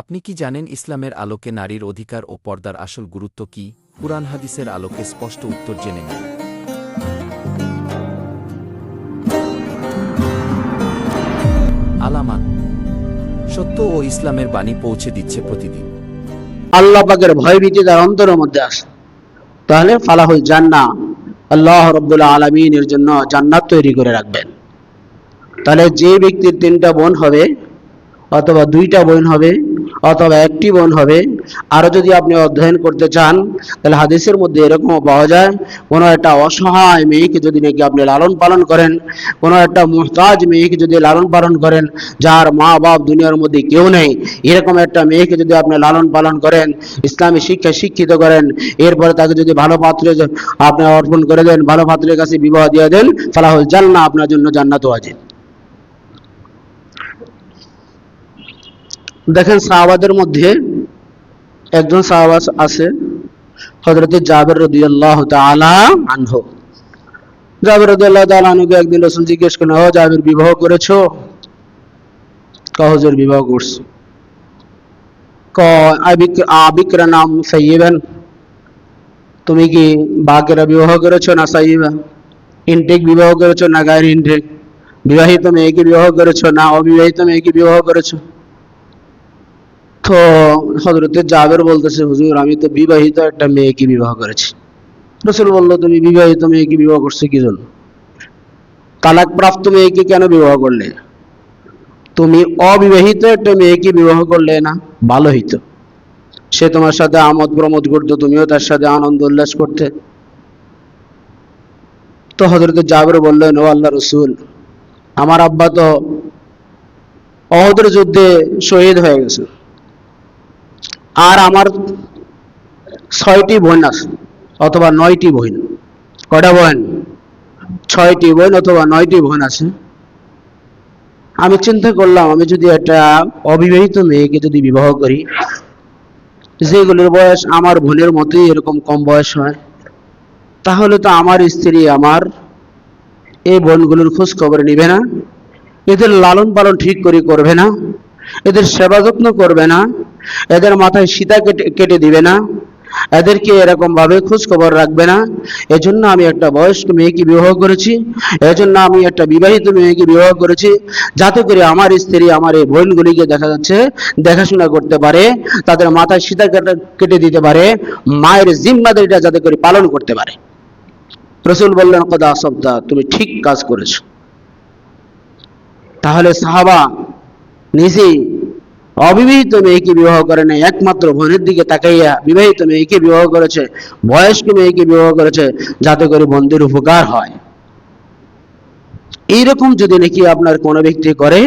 আপনি কি জানেন ইসলামের আলোকে নারীর অধিকার ও পর্দার আসল গুরুত্ব কি? কুরআন হাদিসের আলোকে স্পষ্ট উত্তর জেনে নিন। আলামান সত্য ও ইসলামের বাণী পৌঁছে দিচ্ছে প্রতিদিন। আল্লাহ পাকের ভয় ভীতি তার অন্তরের মধ্যে আসে। তাহলে ফালাহুল জান্না আল্লাহ রব্বুল আলমিনের জন্য জান্নাত তৈরি করে রাখবেন। তাহলে যে ব্যক্তির তিনটা বোন হবে অথবা দুইটা বোন হবে অথবা একটি বোন হবে। আরও যদি আপনি অধ্যয়ন করতে চান, তাহলে হাদিসের মধ্যে এরকমও পাওয়া যায়, কোনো একটা অসহায় মেয়েকে যদি নাকি আপনি লালন পালন করেন, কোনো একটা মুহতাজ মেয়েকে যদি লালন পালন করেন, যার মা বাপ দুনিয়ার মধ্যে কেউ নেই, এরকম একটা মেয়েকে যদি আপনি লালন পালন করেন, ইসলামী শিক্ষা শিক্ষিত করেন, এরপরে তাকে যদি ভালো পাত্রে আপনি অর্পণ করে দেন, ভালো পাত্রের কাছে বিবাহ দিয়ে দেন, ফালাহুল জান্নাহ আপনার জন্য জান্নাত ওয়াজিব দেখেন সাহাবাদের মধ্যে একজন সাহাবা আছে হজরত জাবের রদিয়াল্লাহ তাআলা আনহু। জাবের রদিয়াল্লাহ তাআলা আনহুকে একদিন রসুল জিজ্ঞেস করেন ও জাবের, বিবাহ করেছ? কহজের বিবাহ করছি। ক, আবিক- আবিকরা নাম সাইয়েবেন। তুমি কি বাকেরা বিবাহ করেছ না সাইবা ইনটেক বিবাহ করেছ না গায়ের ইনটেক? বিবাহিত মেয়েকে বিবাহ করেছ না অবিবাহিত মেয়েকে বিবাহ করেছ? তো হজরতে জাবের বলতেছে, হুজুর, আমি তো বিবাহিত একটা মেয়েকে বিবাহ করেছি। রসুল বলল, তুমি বিবাহিত মেয়েকে বিবাহ করছ কি জন্য? তালাক প্রাপ্ত মেয়েকে কেন বিবাহ করলে? তুমি অবিবাহিত একটা মেয়েকে বিবাহ করলে না? ভালো হইতো সে তোমার সাথে আমোদ প্রমোদ করতো, তুমিও তার সাথে আনন্দ উল্লাস করতে। তো হজরত জাবের বললেন ও আল্লাহ রসুল, আমার আব্বা তো অহদের যুদ্ধে শহীদ হয়ে গেছে। আর আমার ছয়টি বোন আছে, অথবা নয়টি বোন। কটা বোন? ছয়টি বোন অথবা নয়টি বোন আছে। আমি চিন্তা করলাম, আমি যদি একটা অবিবাহিত মেয়েকে যদি বিবাহ করি, যেগুলোর বয়স আমার বোনের মতোই এরকম কম বয়স হয়, তাহলে তো আমার স্ত্রী আমার এই বোনগুলোর খোঁজ খবর নিবে না, এদের লালন পালন ঠিক করে করবে না, এদের সেবা যত্ন করবে না এদের মাথায় সীতা কেটে দিবে না। এদেরকে এরকম ভাবে খোঁজ খবর রাখবে না। এজন্য আমি একটা বয়স্ক মেয়েকে বিবাহ করেছি। এজন্য আমি একটা বিবাহিত মেয়েকে বিবাহ করেছি। যাতে করে আমার স্ত্রী আমার এই বোনগুলিকে দেখা যাচ্ছে, দেখাশোনা করতে পারে, তাদের মাথায় সীতা কেটে- দিতে পারে, মায়ের জিম্মাদারিটা যাতে করে পালন করতে পারে। রসুল বললেন, কদা সপ্তাহ তুমি ঠিক কাজ করেছ। তাহলে সাহাবা নিজেই অবিবাহিত মেয়েকে বিবাহ করে নাই। একমাত্র বোনের দিকে তাকাইয়া বিবাহিত মেয়েকে বিবাহ করেছে, বয়স্ক মেয়েকে বিবাহ করেছে, যাতে করে বন্ধুর উপকার হয়। এইরকম যদি নাকি আপনার কোনো ব্যক্তি করে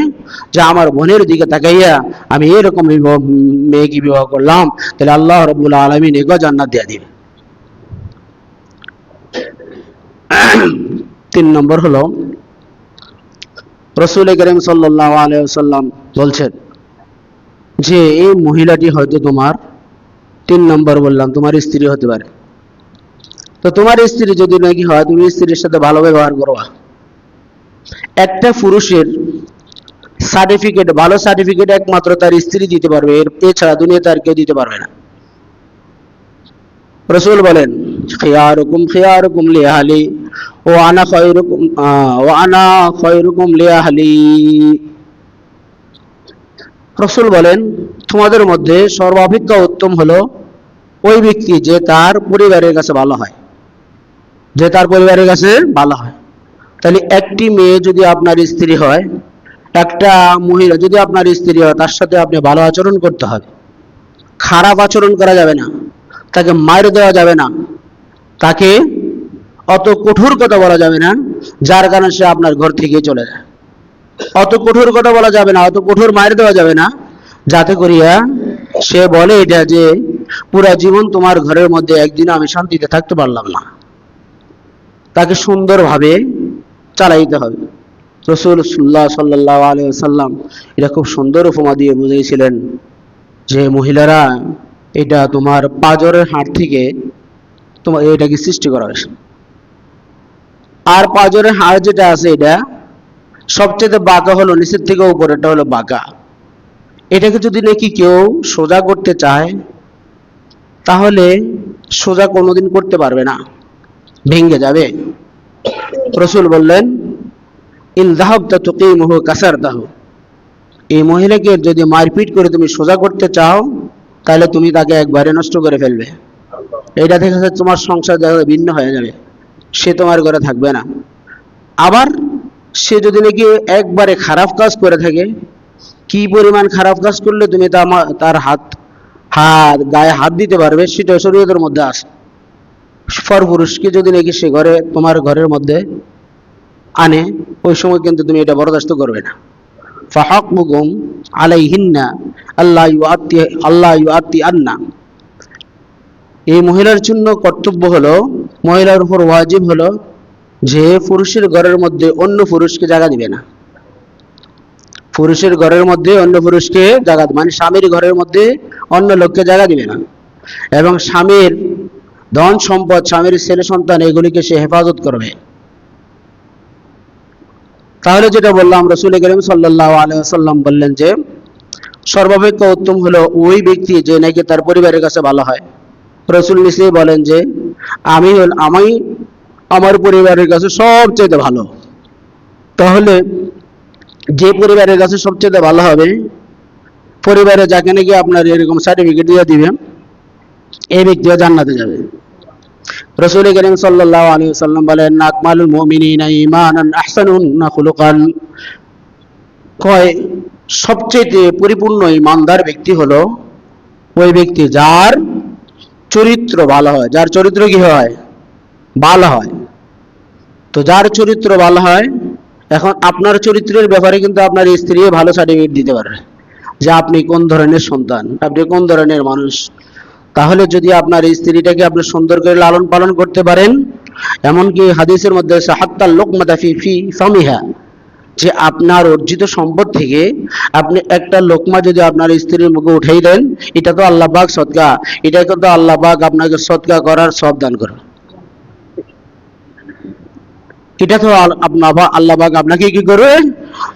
যে আমার বোনের দিকে তাকাইয়া আমি এরকম মেয়েকে বিবাহ করলাম, তাহলে আল্লাহ রবুল আলমিন এগো জান্নাত দিয়ে দিবে। তিন নম্বর হলো, রসুল করিম সাল্লাহ আলাইসাল্লাম বলছেন যে এই মহিলাটি হয়তো তোমার তিন নম্বর বললাম, তোমার স্ত্রী হতে পারে। তো তোমার স্ত্রী যদি নাকি হয়, তুমি স্ত্রীর সাথে ভালো ব্যবহার করবা একটা পুরুষের সার্টিফিকেট ভালো সার্টিফিকেট একমাত্র তার স্ত্রী দিতে পারবে, এর এছাড়া দুনিয়া তার কেউ দিতে পারবে না। রসুল বলেন, খিয়ারুকুম খিয়ারুকুম লিআহলি ও আনা খয়রুকুম ও আনা খয়রুকুম লিআহলি। রসুল বলেন, তোমাদের মধ্যে সর্বাপেক্ষা উত্তম হলো ওই ব্যক্তি যে তার পরিবারের কাছে ভালো হয়। যে তার পরিবারের কাছে ভালো হয়। তাহলে একটি মেয়ে যদি আপনার স্ত্রী হয়, একটা মহিলা যদি আপনার স্ত্রী হয়, তার সাথে আপনি ভালো আচরণ করতে হবে। খারাপ আচরণ করা যাবে না। তাকে মার দেওয়া যাবে না। তাকে অত কঠোর কথা বলা যাবে না, যার কারণে সে আপনার ঘর থেকে চলে যায়। অত কঠোর কথা বলা যাবে না, অত কঠোর মার দেওয়া যাবে না। যাতে করিয়া সে বলে এটা যে, পুরা জীবন তোমার ঘরের মধ্যে একদিন আমি শান্তিতে থাকতে পারলাম না। তাকে সুন্দরভাবে চালাইতে হবে। রসুল্লাহ সাল্লাহ আলিয়াল্লাম এটা খুব সুন্দর উপমা দিয়ে বুঝিয়েছিলেন যে, মহিলারা, এটা তোমার পাজরের হাট থেকে তোমার এটাকে সৃষ্টি করা হয়েছে। আর পাজরের হাড় যেটা আছে এটা সবচেয়ে বাঁকা হলো, নিচের থেকে উপরেরটা হলো বাঁকা। এটাকে যদি নাকি কেউ সোজা করতে চায়, তাহলে সোজা কোনোদিন করতে পারবে না। ভেঙে যাবে। রসুল বললেন, ইন দাহবতা তুকিমুহু কাসার দাহ এই মহিলাকে যদি মারপিট করে তুমি সোজা করতে চাও, তাহলে তুমি তাকে একবারে নষ্ট করে ফেলবে। এটা থেকে তোমার সংসার ভিন্ন হয়ে যাবে। সে তোমার ঘরে থাকবে না। আবার সে যদি নাকি একবারে খারাপ কাজ করে থাকে, কি পরিমাণ খারাপ কাজ করলে তুমি তা তার হাত হাত, গায়ে হাত দিতে পারবে, সেটা শরীয়তের মধ্যে আসে। ফর পুরুষকে যদি নাকি সে ঘরে, তোমার ঘরের মধ্যে আনে, ওই সময় কিন্তু তুমি এটা বরদাস্ত করবে না। ফাহাকুম আলাইহিন্না আল্লাহ ইউআতি আল্লাহ ইউআতি আন্না। এই মহিলার জন্য কর্তব্য হলো, মহিলার উপর ওয়াজিব হলো যে পুরুষের ঘরের মধ্যে অন্য পুরুষকে জায়গা দিবে না। পুরুষের ঘরের মধ্যে অন্য পুরুষকে জায়গা মানে স্বামীর ঘরের মধ্যে অন্য লোককে জায়গা দিবে না। এবং স্বামীর ধন সম্পদ, স্বামীর ছেলে সন্তান, এগুলিকে সে হেফাজত করবে। তাহলে যেটা বললাম, রসুল করিম সাল্লাহ আলাইসাল্লাম বললেন যে, সর্বাপেক্ষা উত্তম হলো ওই ব্যক্তি যে নাকি তার পরিবারের কাছে ভালো হয়। রসুল নিজেই বলেন যে, আমি আমি আমার পরিবারের কাছে সবচেয়ে ভালো। তাহলে যে পরিবারের কাছে সবচেয়ে ভালো হবে, পরিবারে যাকে নাকি আপনার এরকম সার্টিফিকেট দিয়ে দিবে, এই ব্যক্তিও জান্নাতে যাবে। রসুল করিম সাল্লাল্লাহু আলাইহি সাল্লাম বলেন মুমিনিনা ঈমানান আহসানুহুন্না খুলুকান। কয় সবচেয়ে পরিপূর্ণ ইমানদার ব্যক্তি হলো ওই ব্যক্তি যার চরিত্র ভালো হয়। যার চরিত্র কি হয়? ভালো হয়। তো যার চরিত্র ভালো হয়, এখন আপনার চরিত্রের ব্যাপারে কিন্তু আপনার স্ত্রী ভালো সার্টিফিকেট দিতে পারবে। যে আপনি কোন ধরনের সন্তান, আপনি কোন ধরনের মানুষ। তাহলে যদি আপনার স্ত্রীটাকে আপনি সুন্দর করে লালন পালন করতে পারেন, এমনকি হাদিসের মধ্যে আছে হাত্তাল লোকমাতা ফি ফামিহা যে আপনার অর্জিত সম্পদ থেকে আপনি একটা লোকমা যদি আপনার স্ত্রীর মুখে উঠাই দেন, এটা তো আল্লাহ পাক সৎকা। এটা কিন্তু আল্লাহ পাক আপনাকে সৎকা করার সব দান করে এটা তো আপনার বা- আল্লাহ আপনাকে কি করবে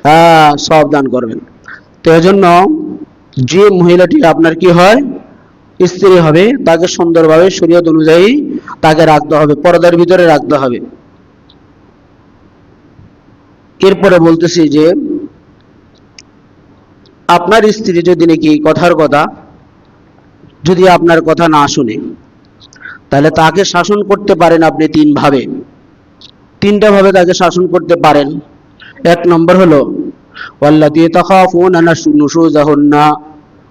হ্যাঁ সব দান করবেন। তো এজন্য যে মহিলাটি আপনার কি হয়? স্ত্রী হবে, তাকে সুন্দরভাবে শরীয়ত অনুযায়ী তাকে রাখতে হবে, পর্দার ভিতরে রাখতে হবে। এরপরে বলতেছি যে, আপনার স্ত্রী যদি নাকি কথার কথা, যদি আপনার কথা না শুনে, তাহলে তাকে শাসন করতে পারেন আপনি তিন তিনটা ভাবে তাকে শাসন করতে পারেন। এক নম্বর হলো ওয়াল্লাতি তাখাফুনা নুশুজাহুন্না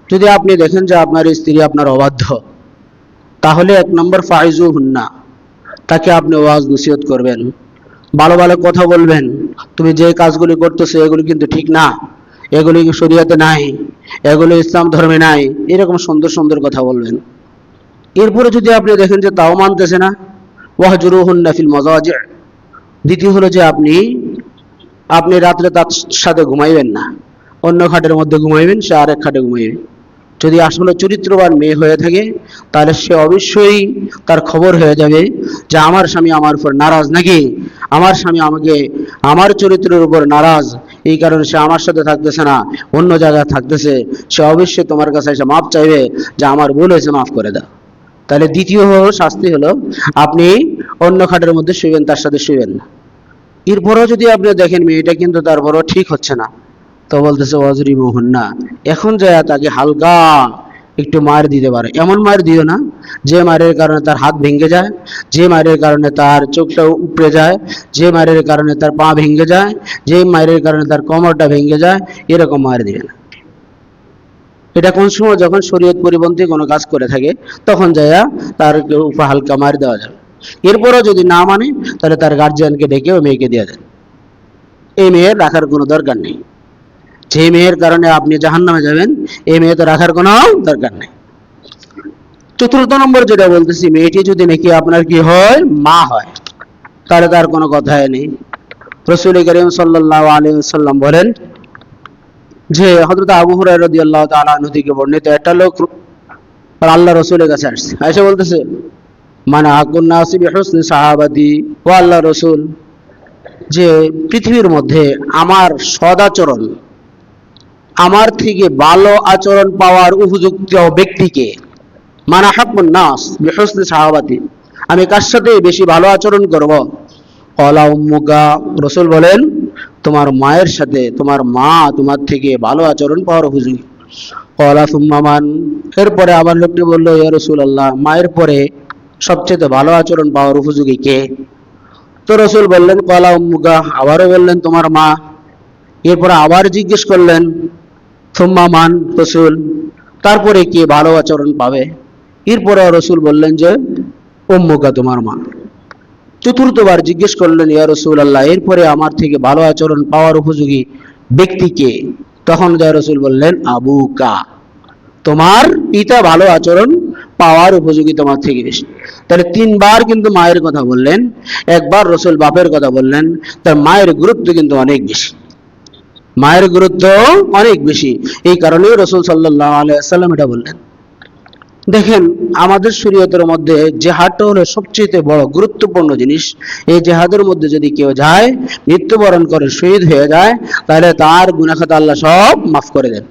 যদি আপনি দেখেন যে আপনার স্ত্রী আপনার অবাধ্য, তাহলে এক নম্বর ফাইজু হুন্না তাকে আপনি ওয়াজ নসিহত করবেন। ভালো ভালো কথা বলবেন, তুমি যে কাজগুলি করতেছো, এগুলি কিন্তু ঠিক না। এগুলি শরীয়তে নাই? এগুলি ইসলাম ধর্মে নাই? এরকম সুন্দর সুন্দর কথা বলবেন। এরপরে যদি আপনি দেখেন যে তাও মানতেছে না ওয়াহজুরু হুন্না ফিল মজাজ দ্বিতীয় হলো যে আপনি আপনি রাত্রে তার সাথে ঘুমাইবেন না। অন্য খাটের মধ্যে ঘুমাইবেন, সে আরেক খাটে ঘুমাইবে। যদি আসলে চরিত্রবান মেয়ে হয়ে থাকে, তাহলে সে অবশ্যই তার খবর হয়ে যাবে যে আমার স্বামী আমার উপর নারাজ নাকি? আমার স্বামী আমাকে, আমার চরিত্রের উপর নারাজ। এই কারণে সে আমার সাথে থাকতেছে না, অন্য জায়গায় থাকতেছে। সে অবশ্যই তোমার কাছে এসে মাপ চাইবে যে আমার ভুল হয়েছে, মাফ করে দাও। তাহলে দ্বিতীয় শাস্তি হলো আপনি অন্য খাটের মধ্যে শুইবেন, তার সাথে শুইবেন না। এরপরও যদি আপনি দেখেন মেয়েটা কিন্তু তারপরও ঠিক হচ্ছে না। তো বলতেছে অজরি মোহন না এখন যায় তাকে হালকা একটু মার দিতে পারে। এমন মার দিও না, যে মারের কারণে তার হাত ভেঙে যায়, যে মারের কারণে তার চোখটা উপড়ে যায়, যে মারের কারণে তার পা ভেঙে যায়, যে মারের কারণে তার কোমরটা ভেঙে যায়, এরকম মার দিবে না। এটা কোন সময় যখন শরীয়ত পরিপন্থী কোনো কাজ করে থাকে, তখন যাইয়া তার হালকা মার দেওয়া যাবে এরপরও যদি না মানে তাহলে তার গার্জিয়ানকে ডেকে ওই মেয়েকে দিয়ে দেন এই মেয়ের রাখার কোনো দরকার নেই। যে মেয়ের কারণে আপনি জাহান্নামে যাবেন, এই মেয়ে তো রাখার কোনো দরকার নেই। চতুর্থ নম্বর যেটা বলতেছি, মেয়েটি যদি নাকি আপনার কি হয়, মা হয়, তাহলে তার কোনো কথাই নেই। রসুল করিম সাল্লাহ আলী সাল্লাম বলেন যে হজরত আবু হুরাই রাদিয়াল্লাহু তাআলা আনহু থেকে বর্ণিত একটা লোক আল্লাহ রসুলের কাছে আসছে। এসে বলতেছে মানে আকুন নাসি বিহুসনি সাহাবাতি ও আল্লাহ রসুল, যে পৃথিবীর মধ্যে আমার সদাচরণ, আমার থেকে ভালো আচরণ পাওয়ার উপযুক্ত ব্যক্তিকে, মানা হাকুন নাস বিহসনে সাহাবাতি, আমি কার সাথে বেশি ভালো আচরণ করব? কলা উম্মুকা, রসুল বলেন তোমার মায়ের সাথে, তোমার মা তোমার থেকে ভালো আচরণ পাওয়ার উপযোগী কলা সুম্মামান এরপরে আবার লোকটি বলল, ইয়া রসুল আল্লাহ মায়ের পরে সবচেয়ে ভালো আচরণ পাওয়ার উপযোগী কে? তো রসুল বললেন, কলা উম্মুকা আবারও বললেন, তোমার মা। এরপরে আবার জিজ্ঞেস করলেন থুম্মা মান, রসুল, তারপরে কে ভালো আচরণ পাবে? এরপরে রসুল বললেন যে উম্মুকা তোমার মা। চতুর্থবার জিজ্ঞেস করলেন, ইয়া রসুল আল্লাহ এরপরে আমার থেকে ভালো আচরণ পাওয়ার উপযোগী ব্যক্তিকে তখন জয় রসুল বললেন আবু কা তোমার পিতা ভালো আচরণ পাওয়ার উপযোগী তোমার থেকে বেশি। তাহলে তিনবার কিন্তু মায়ের কথা বললেন, একবার রসুল বাপের কথা বললেন, তার মায়ের গুরুত্ব কিন্তু অনেক বেশি। মায়ের গুরুত্ব অনেক বেশি। এই কারণেই রসুল সাল্লাহ আলাইসাল্লাম এটা বললেন। দেখেন, আমাদের শরীয়তের মধ্যে জেহাদটা হলো সবচেয়ে বড় গুরুত্বপূর্ণ জিনিস। এই জেহাদের মধ্যে যদি কেউ যায়, মৃত্যুবরণ করে, শহীদ হয়ে যায়, তাহলে তার গুনাখাতা আল্লাহ সব মাফ করে দেন।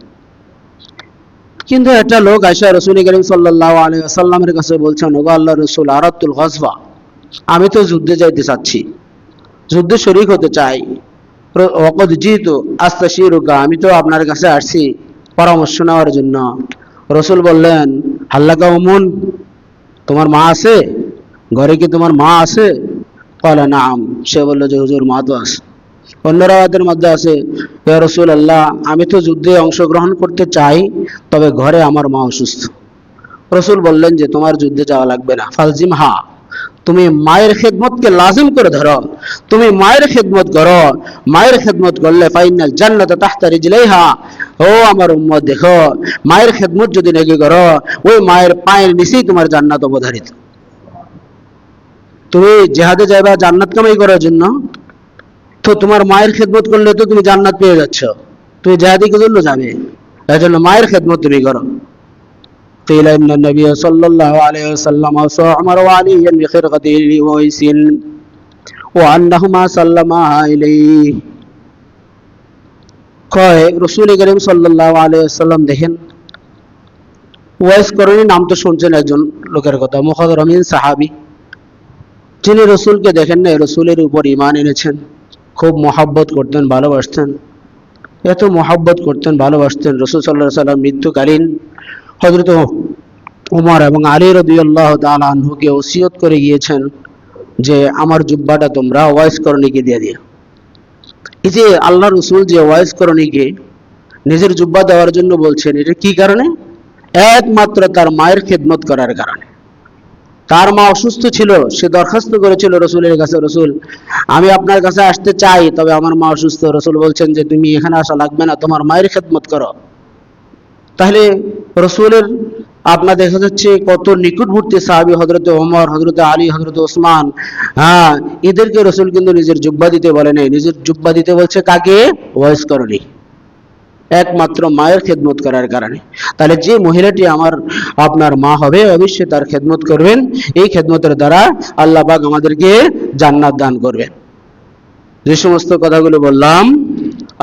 কিন্তু একটা লোক আয়সা রসুল করিম সাল্লাহ আলাইসাল্লামের কাছে বলছেন ওগো আল্লাহ রসুল আরাতুল গজবা। আমি তো যুদ্ধে যাইতে চাচ্ছি। যুদ্ধে শরিক হতে চাই। অকদ জিতু আস্তা শিরুকা আমি তো আপনার কাছে আসছি পরামর্শ নেওয়ার জন্য। রসুল বললেন হাল্লাকা উমুন, তোমার মা আছে? ঘরে কি তোমার মা আছে? কলা নাম। সে বলল যে, হুজুর, মা তো আছে। অন্য মধ্যে আছে রসুল আল্লাহ আমি তো যুদ্ধে অংশগ্রহণ করতে চাই, তবে ঘরে আমার মা অসুস্থ। রসুল বললেন যে, তোমার যুদ্ধে যাওয়া লাগবে না। ফালজিম, হা। তুমি মায়ের খেদমতকে লাজিম করে ধরো। তুমি মায়ের খেদমত করো। মায়ের খেদমত করলে ফাইনাল জান্নাত তাহতা রিজলাইহা। ও আমার উম্মত, দেখো, মায়ের খেদমত যদি নাকি করো, ওই মায়ের পায়ের নিচেই তোমার জান্নাত অবধারিত। তুমি জেহাদে যাইবা, জান্নাত কামাই করার জন্য। তো তোমার মায়ের খেদমত করলে তো তুমি জান্নাত পেয়ে যাচ্ছ। তুমি জেহাদি জন্য যাবে। এই জন্য মায়ের খেদমত তুমি করো। قيل إن النبي صلى الله عليه وسلم أوصى عمر وعليا بخرقة لويس وأنهما سلما إليه কয় রসুল করিম সাল্লাহ আলাইসাল্লাম দেখেন ওয়াইস করণী নাম তো শুনছেন একজন লোকের কথা মুখরমিন সাহাবি যিনি রসুলকে দেখেন না রসুলের উপর ইমান এনেছেন খুব মহাব্বত করতেন ভালোবাসতেন এত মহাব্বত করতেন ভালোবাসতেন রসুল সাল্লাহ সাল্লাম মৃত্যুকালীন হজরত উমর এবং আলী রবি আল্লাহ আনহুকে ওসিয়ত করে গিয়েছেন যে আমার জুব্বাটা তোমরা ওয়াইস করণীকে দিয়ে দিও। এই যে আল্লাহ রসুল যে ওয়াইস করণীকে নিজের জুব্বা দেওয়ার জন্য বলছেন, এটা কি কারণে? একমাত্র তার মায়ের খেদমত করার কারণে। তার মা অসুস্থ ছিল, সে দরখাস্ত করেছিল রসুলের কাছে, রসুল, আমি আপনার কাছে আসতে চাই, তবে আমার মা অসুস্থ। রসুল বলছেন যে, তুমি এখানে আসা লাগবে না, তোমার মায়ের খেদমত করো। তাহলে রসুলের আপনার দেখা যাচ্ছে কত নিকটবর্তী সাহাবি হজরত ওমর হজরত আলী হজরত ওসমান হ্যাঁ এদেরকে রসুল কিন্তু নিজের জুব্বা দিতে বলে নাই। নিজের জুব্বা দিতে বলছে কাকে? ওয়াইস করনি একমাত্র মায়ের খেদমত করার কারণে। তাহলে যে মহিলাটি আমার, আপনার মা হবে, অবশ্যই তার খেদমত করবেন। এই খেদমতের দ্বারা আল্লাহ পাক আমাদেরকে জান্নাত দান করবেন। যে সমস্ত কথাগুলো বললাম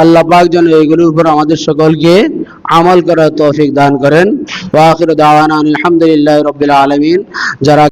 আল্লাহ পাক যেন এইগুলোর উপর আমাদের সকলকে আমল করার তৌফিক দান করেন। ওয়া আখিরু দাওয়ানা আলহামদুলিল্লাহি রাব্বিল আলামিন। যারা